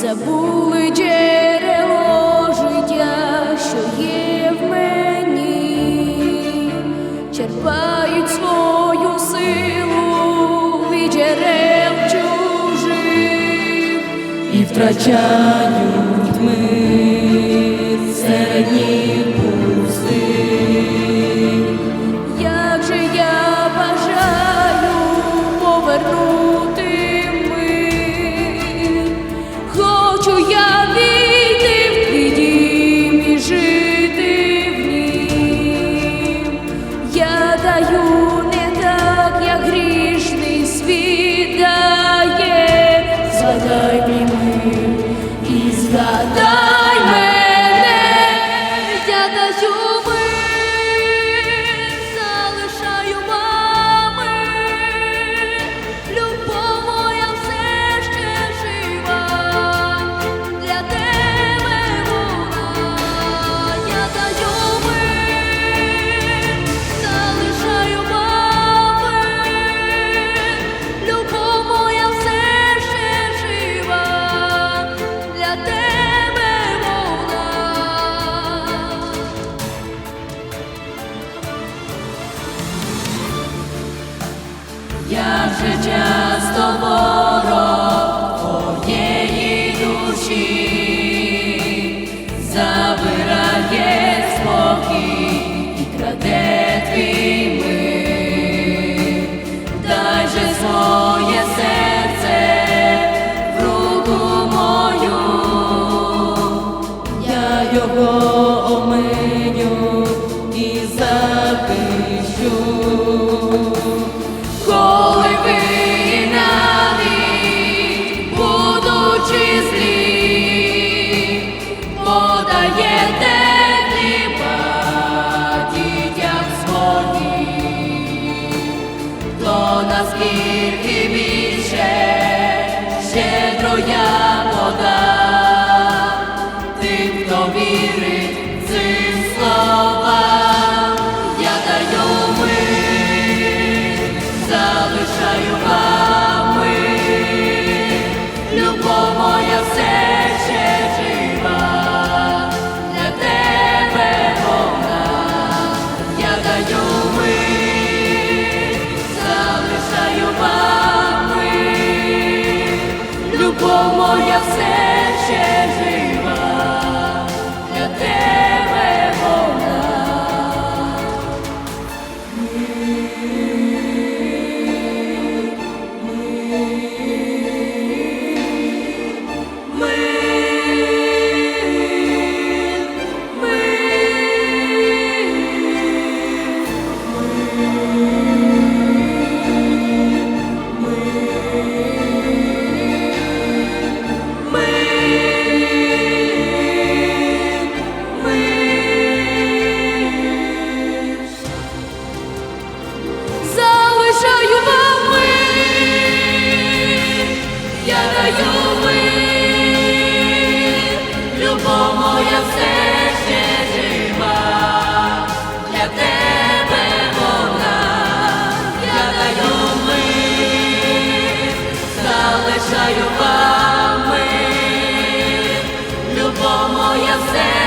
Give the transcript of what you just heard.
забули джерело життя, що є в мені, черпають свою силу від джерел чужих і втрачають ми серед Як же часто ворог душі. Забирає спокій і краде твій мир, же своє серце руку мою, я його оминю і захищу. Наскільки більше щедро я подам тим, хто вірить цим словам, я даю мир, залишаю вам залишаю вам мир, любов моя все